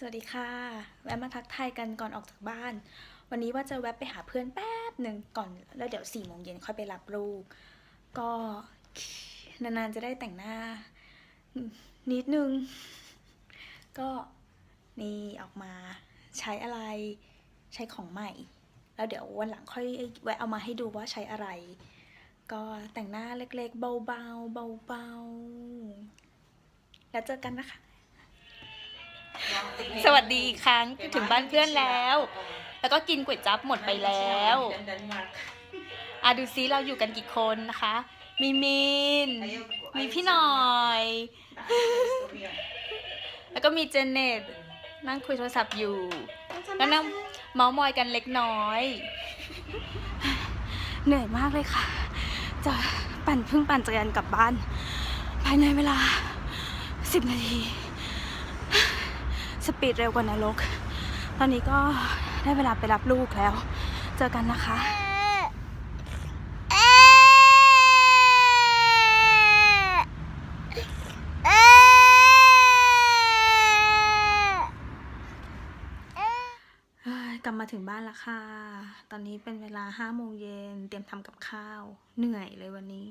สวัสดีค่ะ แวะมาทักทายกันก่อนออกจากบ้าน วันนี้ว่าจะแวะไปหาเพื่อนแป๊บหนึ่งก่อนแล้วเดี๋ยวสี่โมงเย็นค่อยไปรับลูก ก็นานๆจะได้แต่งหน้า นิดนึง ก็นี่ออกมาใช้อะไรใช้ของใหม่ แล้วเดี๋ยววันหลังค่อยแวะเอามาให้ดูว่าใช้อะไร ก็แต่งหน้าเล็กๆ เบาๆเบาๆแล้วเจอกันนะคะ สวัสดีอีกครั้งถึงบ้านเพื่อนแล้ว แล้วก็กินก๋วยจั๊บหมดไปแล้วอะดูซิเราอยู่กันกี่คนนะคะ มีมิน มีพี่หน่อย แล้วก็มีเจเน็ตนั่งคุยโทรศัพท์อยู่ แล้วนั่งเมาส์มอยกันเล็กน้อย เหนื่อยมากเลยค่ะ จะปั่นเพิ่งปั่นจักรยานกลับบ้าน ภายในเวลา 10 นาที สปีดเร็วกว่านรก ตอนนี้ก็ได้เวลาไปรับลูกแล้ว เจอกันนะคะ กลับมาถึงบ้านแล้วค่ะ ตอนนี้เป็นเวลาห้าโมงเย็นเตรียมทำกับข้าว เหนื่อยเลยวันนี้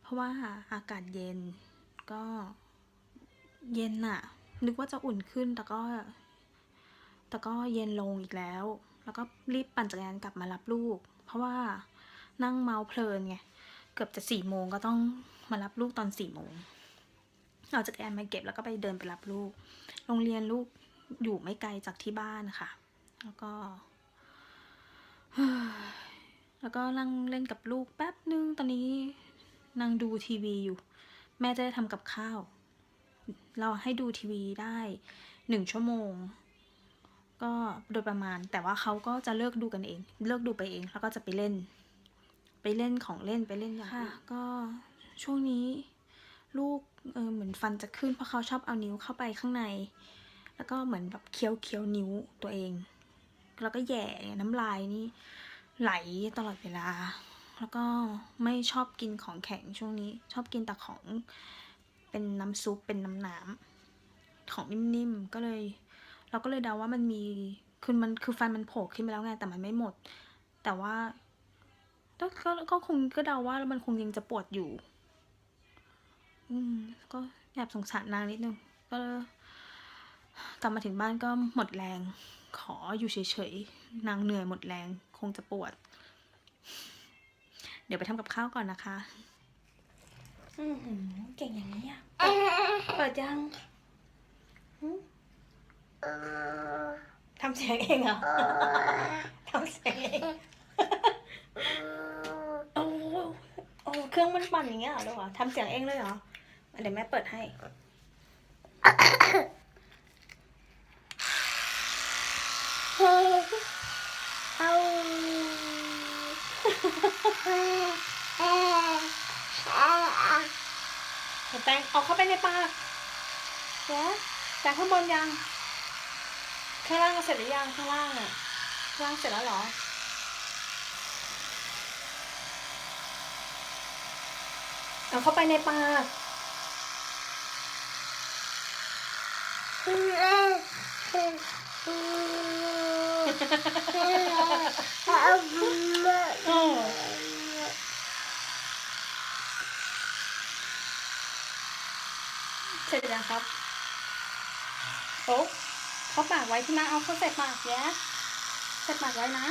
เพราะว่าอากาศเย็นก็เย็นน่ะ นึกว่าจะอุ่นขึ้นแต่ก็แต่ก็เย็นลงอีกแล้ว แล้วก็รีบปั่นจักรยานกลับมารับลูก เพราะว่านั่งเมาเพลินไง เกือบจะสี่โมงก็ต้องมารับลูกตอนสี่โมง เอาจักรยานมาเก็บแล้วก็ไปเดินไปรับลูก โรงเรียนลูกอยู่ไม่ไกลจากที่บ้านค่ะ แล้วก็ แล้วก็นั่งเล่นกับลูกแป๊บนึง ตอนนี้นั่งดูทีวีอยู่ แม่จะได้ทำกับข้าว เราให้ดูทีวีได้หนึ่งชั่วโมง ก็โดยประมาณ แต่ว่าเขาก็จะเลิกดูกันเอง เลิกดูไปเองแล้วก็จะไปเล่น ไปเล่นของเล่นไปเล่นอย่างค่ะก็ช่วงนี้ลูกเออเหมือนฟันจะขึ้นเพราะเขาชอบเอานิ้วเข้าไปข้างใน แล้วก็เหมือนแบบเคี้ยวเคี้ยวนิ้วตัวเอง แล้วก็แหย่น้ำลายนี่ไหลตลอดเวลา แล้วก็ไม่ชอบกินของแข็งช่วงนี้ ชอบกินแต่ของ เป็นน้ำซุปเป็นน้ำน้ำของนิ่มๆก็เลย เราก็เลยเดาว่ามันมีคือมันคือฟันมันโผล่ขึ้นไปแล้วไงแต่มันไม่หมด แต่ว่าก็ก็คงก็เดาว่ามันคงยังจะปวดอยู่ อืมก็แอบสงสารนางนิดนึงก็กลับมาถึงบ้านก็หมดแรง ขออยู่เฉยๆ นางเหนื่อยหมดแรง คงจะปวด เดี๋ยวไปทำกับข้าวก่อนนะคะ เก่งอย่างนี้อะเปิดยังหึทำเสียงเองเหรอทำเสียงเองโอ้โหโอ้เครื่องมันปั่นอย่างเงี้ยเหรอวะทำเสียงเองเลยเหรอเดี๋ยวแม่เปิดให้ เอาเดี๋ยว แตงเอาเข้าไปในปากเดี๋ยวแตงข้างบนยัง ข้างล่างเสร็จหรือยังข้างล่างอะข้างล่างเสร็จแล้วเหรอเอาเข้าไปในปาก เออ เสร็จยังครับโอ๊ะเขาปากไว้ที่นะเอาเขาใส่ปากแย้ใส่ปากไว้นะ